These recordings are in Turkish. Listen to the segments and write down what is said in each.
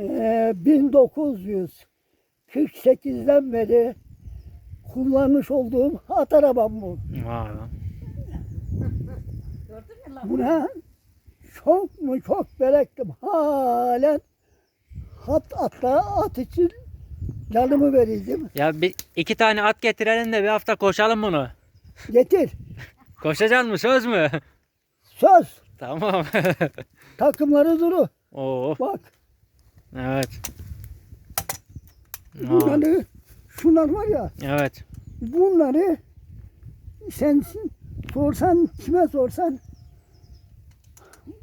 Ee, 1948'den beri kullanmış olduğum at arabam bu. Vay be. Gördün mü lan? Buna çok mu çok berektim. Halen hat atla at için canımı verirdim. Ya bir iki tane at getirelim de bir hafta koşalım bunu. Getir. Koşacaksın mı söz mü? Söz. tamam. Takımları duru. Oo. Bak Evet. Aa, bunları şunlar var ya Evet. bunları sen sorsan kime sorsan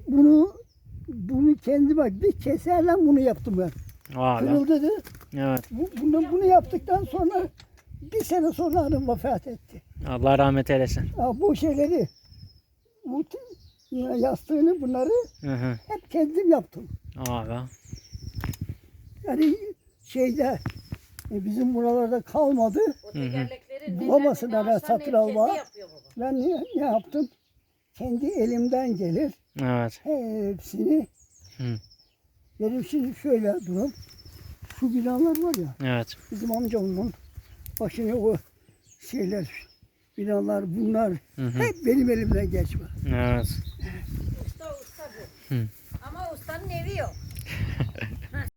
bunu bunu kendi bak bir keserle bunu yaptım ben. Be. Kırıldı dedi. Evet. Bu, bunu, bunu yaptıktan sonra bir sene sonra hanım vefat etti. Allah rahmet eylesin. Ha, bu şeyleri bu ya yastığını bunları Hı hı. hep kendim yaptım. Be. Yani şeyde e, bizim buralarda kalmadı. O tekerlekleri Bulamasınlar ha, satın alma. Ben ne, ne yaptım? Kendi elimden gelir Evet. hepsini Hı. benim şimdi şöyle durum. Şu binalar var ya Evet. bizim amcamın başına o şeyler binalar bunlar Hı hı. hep benim elimden geçme. Evet. Usta usta bu. Hı. Ama ustanın evi yok.